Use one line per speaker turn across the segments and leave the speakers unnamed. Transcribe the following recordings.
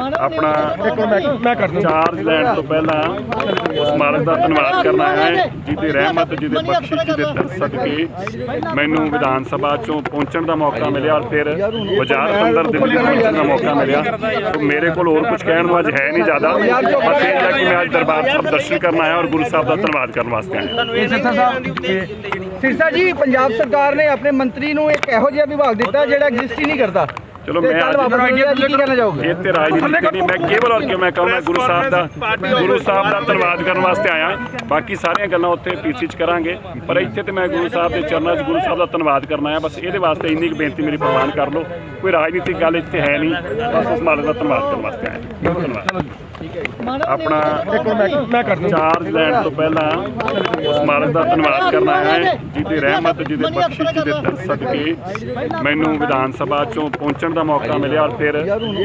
ਆਪਣਾ ਚਾਰਜ ਲੈਣ ਤੋਂ ਪਹਿਲਾਂ ਉਸ ਮਾਲਕ ਦਾ ਧੰਨਵਾਦ ਕਰਨਾ ਹੈ। ਜਿਹਦੀ ਰਹਿਮਤ ਜਿਹਦੇ ਬਖਸ਼ਿਸ਼ ਜਿਹਦੇ ਸਦਕੇ ਮੈਨੂੰ ਵਿਧਾਨ ਸਭਾ ਚੋਂ ਪਹੁੰਚਣ ਦਾ ਮੌਕਾ ਮਿਲਿਆ ਔਰ ਫਿਰ ਵਜ਼ਾਰਤ ਅੰਦਰ ਦਿੱਲੀ ਪਹੁੰਚਣ ਦਾ ਮੌਕਾ ਮਿਲਿਆ। ਮੇਰੇ ਕੋਲ ਹੋਰ ਕੁਝ ਕਹਿਣ ਨੂੰ ਅੱਜ ਹੈ ਨਹੀਂ ਜ਼ਿਆਦਾ। ਬਸ ਇਹ ਹੈ ਕਿ ਮੈਂ ਅੱਜ ਦਰਬਾਰ ਸਾਹਿਬ ਦਰਸ਼ਨ ਕਰਨ ਆਇਆ ਔਰ ਗੁਰੂ ਸਾਹਿਬ ਦਾ ਧੰਨਵਾਦ ਕਰਨ ਵਾਸਤੇ ਆਇਆ
ਸਿਰਸਾ ਜੀ ਪੰਜਾਬ ਸਰਕਾਰ ਨੇ ਆਪਣੇ ਮੰਤਰੀ ਨੂੰ ਇੱਕ ਇਹੋ ਜਿਹਾ ਵਿਭਾਗ ਦਿੱਤਾ ਜਿਹੜਾ ਐਗਜ਼ਿਸਟ ਹੀ ਨਹੀਂ ਕਰਦਾ।
ਚਲੋ ਮੈਂ ਅੱਜ
ਕੀ ਕਹਿਣਾ ਚਾਹੋਗੇ?
ਇਹ ਤੇ ਰਾਜਨੀਤੀ ਨਹੀਂ ਮੈਂ ਕੇਵਲ ਔਰ ਕਿ ਮੈਂ ਕਹੂੰਗਾ ਗੁਰੂ ਸਾਹਿਬ ਦਾ ਗੁਰੂ ਸਾਹਿਬ ਦਾ ਧੰਨਵਾਦ ਕਰਨ ਵਾਸਤੇ ਆਇਆ। ਬਾਕੀ ਸਾਰੀਆਂ ਗੱਲਾਂ ਉੱਥੇ ਪੀਸੀ ਚ ਕਰਾਂਗੇ। ਪਰ ਇੱਥੇ ਤੇ ਮੈਂ ਗੁਰੂ ਸਾਹਿਬ ਦੇ ਚਰਨਾਂ 'ਚ ਗੁਰੂ ਸਾਹਿਬ ਦਾ ਧੰਨਵਾਦ ਕਰਨ ਆਇਆ। ਬਸ ਇਹਦੇ ਵਾਸਤੇ ਇੰਨੀ ਕੁ ਬੇਨਤੀ ਮੇਰੀ ਪ੍ਰਵਾਨ ਕਰ ਲਓ। ਕੋਈ ਰਾਜਨੀਤਿਕ ਗੱਲ ਇੱਥੇ ਹੈ ਨਹੀਂ। ਬਸ ਉਸ ਮਾਲਕ ਦਾ ਧੰਨਵਾਦ ਕਰਨ ਵਾਸਤੇ ਆਇਆ। ਧੰਨਵਾਦ। ਆਪਣਾ
ਇੱਕ ਮਿੰਟ ਮੈਂ ਕਰ ਦੂੰ
ਚਾਰਜ ਲੈਣ ਤੋਂ ਪਹਿਲਾਂ ਉਸ ਮਾਲਕ ਦਾ ਧੰਨਵਾਦ ਕਰਨਾ ਹੈ ਜਿਹਦੀ ਰਹਿਮਤ ਜਿਹਦੇ ਬਖਸ਼ਿਸ਼ ਜਿਹਦੇ ਸਦਕੇ ਮੈਨੂੰ ਵਿਧਾਨ ਸਭਾ ਚੋਂ ਪਹੁੰਚਣ ਦਾ ਮੌਕਾ ਮਿਲਿਆ ਔਰ ਫਿਰ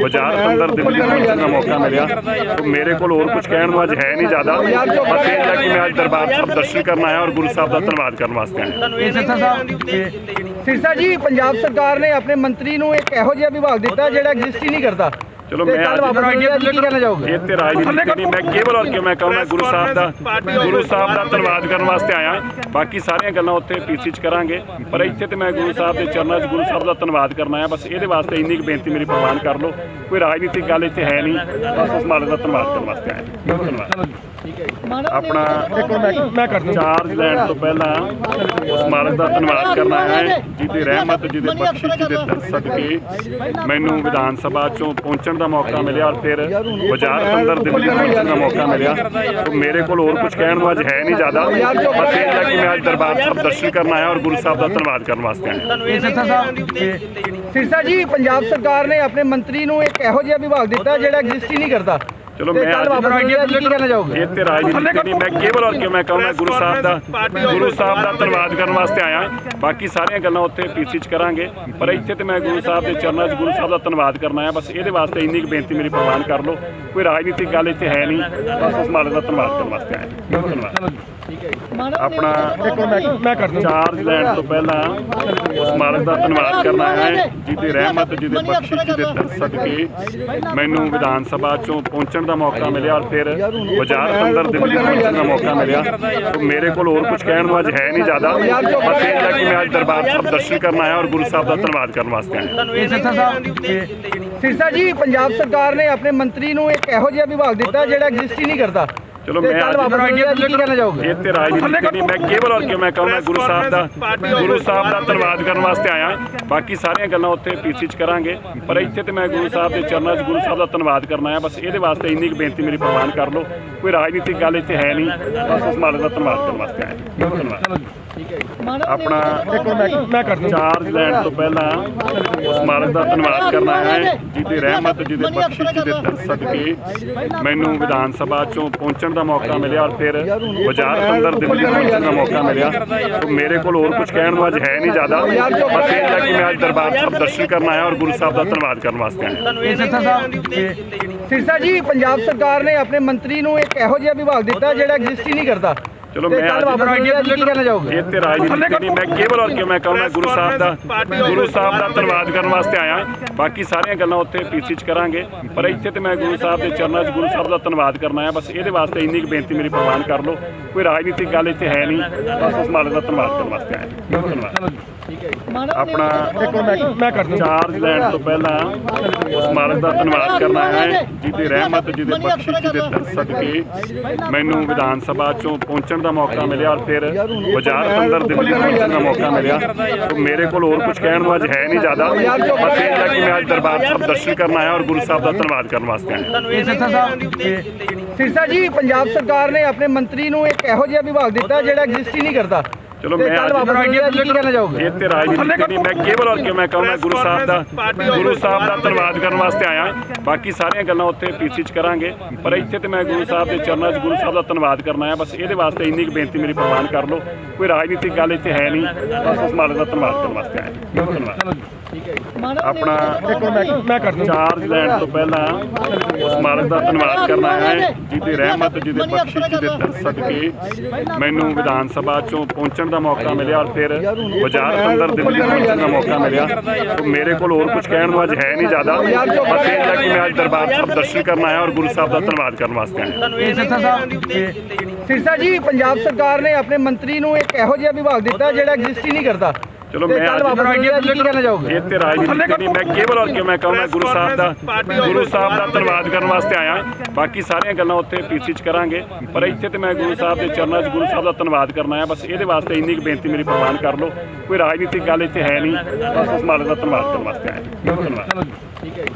ਵਜ਼ਾਰਤ ਅੰਦਰ ਦਿੱਲੀ ਪਹੁੰਚਣ ਦਾ ਮੌਕਾ ਮਿਲਿਆ। ਤੇ ਮੇਰੇ ਕੋਲ ਹੋਰ ਕੁਝ ਕਹਿਣ ਨੂੰ ਅੱਜ ਹੈ ਨਹੀਂ ਜ਼ਿਆਦਾ। ਬਸ ਇਹ ਹੈ ਕਿ ਮੈਂ ਅੱਜ ਦਰਬਾਰ ਸਾਹਿਬ ਦਰਸ਼ਨ ਕਰਨ ਆਇਆ ਔਰ ਗੁਰੂ ਸਾਹਿਬ ਦਾ ਧੰਨਵਾਦ ਕਰਨ ਵਾਸਤੇ ਆਇਆ।
ਸਿਰਸਾ ਜੀ ਪੰਜਾਬ ਸਰਕਾਰ ਨੇ ਆਪਣੇ ਮੰਤਰੀ ਨੂੰ ਇੱਕ ਇਹੋ ਜਿਹਾ ਵਿਭਾਗ ਦਿੱਤਾ ਜਿਹੜਾ ਐਗਜ਼ਿਸਟ ਹੀ ਨਹੀਂ ਕਰਦਾ।
ਚਲੋ ਮੈਂ ਅੱਜ
ਕੀ
ਇਹ ਤੇ ਰਾਜਨੀਤੀ ਨਹੀਂ ਮੈਂ ਕੇਵਲ ਔਰ ਕਿ ਮੈਂ ਕਹੂੰਗਾ ਗੁਰੂ ਸਾਹਿਬ ਦਾ ਗੁਰੂ ਸਾਹਿਬ ਦਾ ਧੰਨਵਾਦ ਕਰਨ ਵਾਸਤੇ ਆਇਆ। ਬਾਕੀ ਸਾਰੀਆਂ ਗੱਲਾਂ ਉੱਥੇ ਪੀਸੀ ਚ ਕਰਾਂਗੇ। ਪਰ ਇੱਥੇ ਤੇ ਮੈਂ ਗੁਰੂ ਸਾਹਿਬ ਦੇ ਚਰਨਾਂ 'ਚ ਗੁਰੂ ਸਾਹਿਬ ਦਾ ਧੰਨਵਾਦ ਕਰਨ ਆਇਆ। ਬਸ ਇਹਦੇ ਵਾਸਤੇ ਇੰਨੀ ਕੁ ਬੇਨਤੀ ਮੇਰੀ ਪ੍ਰਵਾਨ ਕਰ ਲਓ। ਕੋਈ ਰਾਜਨੀਤਿਕ ਗੱਲ ਇੱਥੇ ਹੈ ਨਹੀਂ। ਬਸ ਉਸ ਮਾਲਕ ਦਾ ਧੰਨਵਾਦ ਕਰਨ ਵਾਸਤੇ ਆਇਆ। ਧੰਨਵਾਦ। ਆਪਣਾ
ਮੈਂ ਕਰ ਦੂੰ
ਚਾਰਜ ਲੈਣ ਤੋਂ ਪਹਿਲਾਂ ਉਸ ਮਾਲਕ ਦਾ ਧੰਨਵਾਦ ਕਰਨਾ ਹੈ। ਜਿਹਦੀ ਰਹਿਮਤ ਜਿਹਦੇ ਬਖਸ਼ਿਸ਼ ਜਿਹਦੇ ਦਰ ਸਦਕੇ ਮੈਨੂੰ ਵਿਧਾਨ ਸਭਾ ਚੋਂ ਪਹੁੰਚਣ ਦਾ ਮੌਕਾ ਮਿਲਿਆ ਔਰ ਫਿਰ ਵਜ਼ਾਰਤ ਅੰਦਰ ਦਿੱਲੀ ਪਹੁੰਚਣ ਦਾ ਮੌਕਾ ਮਿਲਿਆ। ਮੇਰੇ ਕੋਲ ਹੋਰ ਕੁਝ ਕਹਿਣ ਨੂੰ ਅੱਜ ਹੈ ਨਹੀਂ ਜ਼ਿਆਦਾ। ਬਸ ਇਹ ਹੈ ਕਿ ਮੈਂ ਅੱਜ ਦਰਬਾਰ ਸਾਹਿਬ ਦਰਸ਼ਨ ਕਰਨ ਆਇਆ ਔਰ ਗੁਰੂ ਸਾਹਿਬ ਦਾ ਧੰਨਵਾਦ ਕਰਨ ਵਾਸਤੇ ਆਇਆ।
ਸਿਰਸਾ ਜੀ, ਪੰਜਾਬ ਸਰਕਾਰ ਨੇ ਆਪਣੇ ਮੰਤਰੀ ਨੂੰ ਇੱਕ ਇਹੋ ਜਿਹਾ ਵਿਭਾਗ ਦਿੱਤਾ ਜਿਹੜਾ ਐਗਜ਼ਿਸਟ ਹੀ ਨਹੀਂ ਕਰਦਾ।
ਚਲੋ ਮੈਂ
ਆਈਡੀਆ ਕੀ ਕਹਿਣਾ ਚਾਹੋਗੇ?
ਇਹ ਤੇ ਰਾਜਨੀਤੀ ਨਹੀਂ ਮੈਂ ਕੇਵਲ ਔਰ ਕਿ ਮੈਂ ਕਹੂੰਗਾ ਗੁਰੂ ਸਾਹਿਬ ਦਾ ਗੁਰੂ ਸਾਹਿਬ ਦਾ ਧੰਨਵਾਦ ਕਰਨ ਵਾਸਤੇ ਆਇਆ। ਬਾਕੀ ਸਾਰੀਆਂ ਗੱਲਾਂ ਉੱਥੇ ਪੀਸੀ ਚ ਕਰਾਂਗੇ। ਪਰ ਇੱਥੇ ਤੇ ਮੈਂ ਗੁਰੂ ਸਾਹਿਬ ਦੇ ਚਰਨਾਂ 'ਚ ਗੁਰੂ ਸਾਹਿਬ ਦਾ ਧੰਨਵਾਦ ਕਰਨ ਆਇਆ। ਬਸ ਇਹਦੇ ਵਾਸਤੇ ਇੰਨੀ ਕੁ ਬੇਨਤੀ ਮੇਰੀ ਪ੍ਰਵਾਨ ਕਰ ਲਓ। ਕੋਈ ਰਾਜਨੀਤਿਕ ਗੱਲ ਇੱਥੇ ਹੈ ਨਹੀਂ। ਬਸ ਉਸ ਮਾਲਕ ਦਾ ਧੰਨਵਾਦ ਕਰਨ ਵਾਸਤੇ ਆਇਆ। ਧੰਨਵਾਦ। ਆਪਣਾ
ਮੈਂ ਕਰ ਦੂੰ
ਚਾਰਜ ਲੈਣ ਤੋਂ ਪਹਿਲਾਂ ਉਸ ਮਾਲਕ ਦਾ ਧੰਨਵਾਦ ਕਰਨਾ ਹੈ। ਜਿਹਦੀ ਰਹਿਮਤ ਜਿਹਦੇ ਬਖਸ਼ਿਸ਼ ਜਿਹਦੇ ਸਦਕੇ ਮੈਨੂੰ ਵਿਧਾਨ ਸਭਾ ਚੋਂ ਪਹੁੰਚਣ ਦਾ ਮੌਕਾ ਮਿਲਿਆ ਔਰ ਫਿਰ ਵਜ਼ਾਰਤ ਅੰਦਰ ਦਿੱਲੀ ਪਹੁੰਚਣ ਦਾ ਮੌਕਾ ਮਿਲਿਆ। ਮੇਰੇ ਕੋਲ ਹੋਰ ਕੁਝ ਕਹਿਣ ਨੂੰ ਅੱਜ ਹੈ ਨਹੀਂ ਜ਼ਿਆਦਾ। ਬਸ ਇਹ ਹੈ ਕਿ ਮੈਂ ਅੱਜ ਦਰਬਾਰ ਸਾਹਿਬ ਦਰਸ਼ਨ ਕਰਨ ਆਇਆ ਔਰ ਗੁਰੂ ਸਾਹਿਬ ਦਾ ਧੰਨਵਾਦ ਕਰਨ ਵਾਸਤੇ ਆਇਆ।
ਸਿਰਸਾ ਜੀ, ਪੰਜਾਬ ਸਰਕਾਰ ਨੇ ਆਪਣੇ ਮੰਤਰੀ ਨੂੰ ਇੱਕ ਇਹੋ ਜਿਹਾ ਵਿਭਾਗ ਦਿੱਤਾ ਜਿਹੜਾ ਐਗਜ਼ਿਸਟ ਹੀ ਨਹੀਂ ਕਰਦਾ।
ਚਲੋ ਮੈਂ
ਕੱਲ੍ਹ ਵਾਪਸ ਆਈਡੀਆ ਕੀ ਕਹਿਣਾ ਚਾਹੋਗੇ
ਇਹ ਤੇ ਰਾਜਨੀਤੀ ਨਹੀਂ ਮੈਂ ਕੇਵਲ ਔਰ ਕਿ ਮੈਂ ਕਹੂੰਗਾ ਗੁਰੂ ਸਾਹਿਬ ਦਾ ਗੁਰੂ ਸਾਹਿਬ ਦਾ ਧੰਨਵਾਦ ਕਰਨ ਵਾਸਤੇ ਆਇਆ। ਬਾਕੀ ਸਾਰੀਆਂ ਗੱਲਾਂ ਉੱਥੇ ਪੀਸੀ ਚ ਕਰਾਂਗੇ। ਪਰ ਇੱਥੇ ਤੇ ਮੈਂ ਗੁਰੂ ਸਾਹਿਬ ਦੇ ਚਰਨਾਂ 'ਚ ਗੁਰੂ ਸਾਹਿਬ ਦਾ ਧੰਨਵਾਦ ਕਰਨ ਆਇਆ। ਬਸ ਇਹਦੇ ਵਾਸਤੇ ਇੰਨੀ ਕੁ ਬੇਨਤੀ ਮੇਰੀ ਪ੍ਰਵਾਨ ਕਰ ਲਓ। ਕੋਈ ਰਾਜਨੀਤਿਕ ਗੱਲ ਇੱਥੇ ਹੈ ਨਹੀਂ। ਬਸ ਉਸ ਮਾਲਕ ਦਾ ਧੰਨਵਾਦ ਕਰਨ ਵਾਸਤੇ ਆਇਆ। ਧੰਨਵਾਦ। ਆਪਣਾ
ਇੱਕ ਮਿੰਟ ਮੈਂ ਕਰ ਦੂੰ
ਚਾਰਜ ਲੈਣ ਤੋਂ ਪਹਿਲਾਂ ਉਸ ਮਾਲਕ ਦਾ ਧੰਨਵਾਦ ਕਰਨਾ ਹੈ। ਜਿਹਦੀ ਰਹਿਮਤ ਜਿਹਦੇ ਬਖਸ਼ਿਸ਼ ਜਿਹਦੇ ਸਦਕੇ ਮੈਨੂੰ ਵਿਧਾਨ ਸਭਾ ਚੋਂ ਪਹੁੰਚਣ ਦਾ ਮੌਕਾ ਮਿਲਿਆ ਔਰ ਫਿਰ ਵਜ਼ਾਰਤ ਅੰਦਰ ਦਿੱਲੀ ਪਹੁੰਚਣ ਦਾ ਮੌਕਾ ਮਿਲਿਆ। ਮੇਰੇ ਕੋਲ ਹੋਰ ਕੁਝ ਕਹਿਣ ਨੂੰ ਅੱਜ ਹੈ ਨਹੀਂ ਜ਼ਿਆਦਾ। ਬਸ ਇਹ ਹੈ ਕਿ ਮੈਂ ਅੱਜ ਦਰਬਾਰ ਸਾਹਿਬ ਦਰਸ਼ਨ ਕਰਨ ਆਇਆ ਔਰ ਗੁਰੂ ਸਾਹਿਬ ਦਾ ਧੰਨਵਾਦ ਕਰਨ ਵਾਸਤੇ ਆਇਆ।
ਸਿਰਸਾ ਜੀ, ਪੰਜਾਬ ਸਰਕਾਰ ਨੇ ਆਪਣੇ ਮੰਤਰੀ ਨੂੰ ਇੱਕ ਇਹੋ ਜਿਹਾ ਵਿਭਾਗ ਦਿੱਤਾ ਜਿਹੜਾ ਐਗਜ਼ਿਸਟ ਹੀ ਨਹੀਂ ਕਰਦਾ।
ਚਲੋ ਮੈਂ
ਆਈਡੀਆ ਕੀ ਕਹਿਣਾ ਚਾਹੋਗੇ
ਇਹ ਤੇ ਰਾਜਨੀਤੀ ਨਹੀਂ ਮੈਂ ਕੇਵਲ ਔਰ ਕਿ ਮੈਂ ਕਹੂੰਗਾ ਗੁਰੂ ਸਾਹਿਬ ਦਾ ਗੁਰੂ ਸਾਹਿਬ ਦਾ ਧੰਨਵਾਦ ਕਰਨ ਵਾਸਤੇ ਆਇਆ। ਬਾਕੀ ਸਾਰੀਆਂ ਗੱਲਾਂ ਉੱਥੇ ਪੀਸੀ ਚ ਕਰਾਂਗੇ। ਪਰ ਇੱਥੇ ਤੇ ਮੈਂ ਗੁਰੂ ਸਾਹਿਬ ਦੇ ਚਰਨਾਂ 'ਚ ਗੁਰੂ ਸਾਹਿਬ ਦਾ ਧੰਨਵਾਦ ਕਰਨ ਆਇਆ। ਬਸ ਇਹਦੇ ਵਾਸਤੇ ਇੰਨੀ ਕੁ ਬੇਨਤੀ ਮੇਰੀ ਪ੍ਰਵਾਨ ਕਰ ਲਓ। ਕੋਈ ਰਾਜਨੀਤਿਕ ਗੱਲ ਇੱਥੇ ਹੈ ਨਹੀਂ। ਬਸ ਉਸ ਮਾਲਕ ਦਾ ਧੰਨਵਾਦ ਕਰਨ ਵਾਸਤੇ ਆਇਆ। ਧੰਨਵਾਦ। ਆਪਣਾ ਚਾਰਜ ਲੈਣ ਤੋਂ ਪਹਿਲਾਂ ਉਸ ਮਾਲਕ ਦਾ ਧੰਨਵਾਦ ਕਰਨਾ ਹੈ ਜਿਹਦੀ ਰਹਿਮਤ ਜਿਹਦੇ ਬਖਸ਼ਿਸ਼ ਜਿਹਦੇ ਸਦਕੇ ਮੈਨੂੰ ਵਿਧਾਨ ਸਭਾ ਚੋਂ ਪਹੁੰਚਣ ਦਾ ਮੌਕਾ ਮਿਲਿਆ ਔਰ ਫਿਰ ਵਜ਼ਾਰਤ ਅੰਦਰ ਦਿੱਲੀ ਪਹੁੰਚਣ ਦਾ ਮੌਕਾ ਮਿਲਿਆ। ਮੇਰੇ ਕੋਲ ਹੋਰ ਕੁਝ ਕਹਿਣ ਨੂੰ ਅੱਜ ਹੈ ਨਹੀਂ ਜ਼ਿਆਦਾ। ਬਸ ਇਹ ਹੈ ਕਿ ਮੈਂ ਅੱਜ ਦਰਬਾਰ ਸਾਹਿਬ ਦਰਸ਼ਨ ਕਰਨ ਆਇਆ ਔਰ ਗੁਰੂ ਸਾਹਿਬ ਦਾ ਧੰਨਵਾਦ ਕਰਨ ਵਾਸਤੇ ਆਇਆ।
ਸਿਰਸਾ ਜੀ ਪੰਜਾਬ ਸਰਕਾਰ ਨੇ ਆਪਣੇ ਮੰਤਰੀ ਨੂੰ ਇੱਕ ਇਹੋ ਜਿਹਾ ਵਿਭਾਗ ਦਿੱਤਾ ਜਿਹੜਾ ਐਗਜ਼ਿਸਟ ਹੀ ਨਹੀਂ ਕਰਦਾ।
ਚਲੋ ਮੈਂ
ਕਹਿਣਾ ਚਾਹੋਗੇ?
ਇਹ ਤੇ ਰਾਜਨੀਤੀ ਨਹੀਂ ਮੈਂ ਕੇਵਲ ਔਰ ਕਿ ਮੈਂ ਕਹੂੰਗਾ ਗੁਰੂ ਸਾਹਿਬ ਦਾ ਗੁਰੂ ਸਾਹਿਬ ਦਾ ਧੰਨਵਾਦ ਕਰਨ ਵਾਸਤੇ ਆਇਆ। ਬਾਕੀ ਸਾਰੀਆਂ ਗੱਲਾਂ ਉੱਥੇ ਪੀਸੀ ਚ ਕਰਾਂਗੇ। ਪਰ ਇੱਥੇ ਤੇ ਮੈਂ ਗੁਰੂ ਸਾਹਿਬ ਦੇ ਚਰਨਾਂ 'ਚ ਗੁਰੂ ਸਾਹਿਬ ਦਾ ਧੰਨਵਾਦ ਕਰਨ ਆਇਆ। ਬਸ ਇਹਦੇ ਵਾਸਤੇ ਇੰਨੀ ਕੁ ਬੇਨਤੀ ਮੇਰੀ ਪ੍ਰਵਾਨ ਕਰ ਲਓ। ਕੋਈ ਰਾਜਨੀਤਿਕ ਗੱਲ ਇੱਥੇ ਹੈ ਨਹੀਂ। ਬਸ ਉਸ ਮਾਲਕ ਦਾ ਧੰਨਵਾਦ ਕਰਨ ਵਾਸਤੇ ਆਇਆ। ਧੰਨਵਾਦ। ਆਪਣਾ
ਮੈਂ ਕਰ
ਚਾਰਜ ਲੈਣ ਤੋਂ ਪਹਿਲਾਂ ਉਸ ਮਾਲਕ ਦਾ ਧੰਨਵਾਦ ਕਰਨਾ ਹੈ। ਜਿਹਦੀ ਰਹਿਮਤ ਜਿਹਦੇ ਬਖਸ਼ਿਸ਼ ਜਿਹਦੇ ਦਰ ਸਦਕੇ ਮੈਨੂੰ ਵਿਧਾਨ ਸਭਾ ਚੋਂ ਪਹੁੰਚਣ ਦਾ ਮੌਕਾ ਮਿਲਿਆ ਔਰ ਫਿਰ ਵਜ਼ਾਰਤ ਅੰਦਰ ਦਿੱਲੀ ਪਹੁੰਚਣ ਦਾ ਮੌਕਾ ਮਿਲਿਆ। ਤੇ ਮੇਰੇ ਕੋਲ ਹੋਰ ਕੁਝ ਕਹਿਣ ਨੂੰ ਅੱਜ ਹੈ ਨਹੀਂ ਜ਼ਿਆਦਾ। ਬਸ ਇਹ ਹੈ ਕਿ ਮੈਂ ਅੱਜ ਦਰਬਾਰ ਸਾਹਿਬ ਦਰਸ਼ਨ ਕਰਨ ਆਇਆ ਔਰ ਗੁਰੂ ਸਾਹਿਬ ਦਾ ਧੰਨਵਾਦ ਕਰਨ ਵਾਸਤੇ ਆਇਆ।
ਸਿਰਸਾ ਜੀ ਪੰਜਾਬ ਸਰਕਾਰ ਨੇ ਆਪਣੇ ਮੰਤਰੀ ਨੂੰ ਇੱਕ ਇਹੋ ਜਿਹਾ ਵਿਭਾਗ ਦਿੱਤਾ ਜਿਹੜਾ ਐਗਜ਼ਿਸਟ ਹੀ ਨਹੀਂ ਕਰਦਾ।
ਚਲੋ ਮੈਂ ਅੱਜ
ਕਹਿਣਾ
ਇਹ ਤੇ ਰਾਜਨੀਤੀ ਨਹੀਂ ਮੈਂ ਕੇਵਲ ਔਰ ਕਿ ਮੈਂ ਕਹੂੰਗਾ ਗੁਰੂ ਸਾਹਿਬ ਦਾ ਗੁਰੂ ਸਾਹਿਬ ਦਾ ਧੰਨਵਾਦ ਕਰਨ ਵਾਸਤੇ ਆਇਆ। ਬਾਕੀ ਸਾਰੀਆਂ ਗੱਲਾਂ ਉੱਥੇ ਪੀਸੀ ਚ ਕਰਾਂਗੇ। ਪਰ ਇੱਥੇ ਤੇ ਮੈਂ ਗੁਰੂ ਸਾਹਿਬ ਦੇ ਚਰਨਾਂ 'ਚ ਗੁਰੂ ਸਾਹਿਬ ਦਾ ਧੰਨਵਾਦ ਕਰਨ ਆਇਆ। ਬਸ ਇਹਦੇ ਵਾਸਤੇ ਇੰਨੀ ਕੁ ਬੇਨਤੀ ਮੇਰੀ ਪ੍ਰਵਾਨ ਕਰ ਲਓ। ਕੋਈ ਰਾਜਨੀਤਿਕ ਗੱਲ ਇੱਥੇ ਹੈ ਨਹੀਂ। ਬਸ ਉਸ ਮਾਲਕ ਦਾ ਧੰਨਵਾਦ ਕਰਨ ਵਾਸਤੇ ਆਇਆ। ਧੰਨਵਾਦ।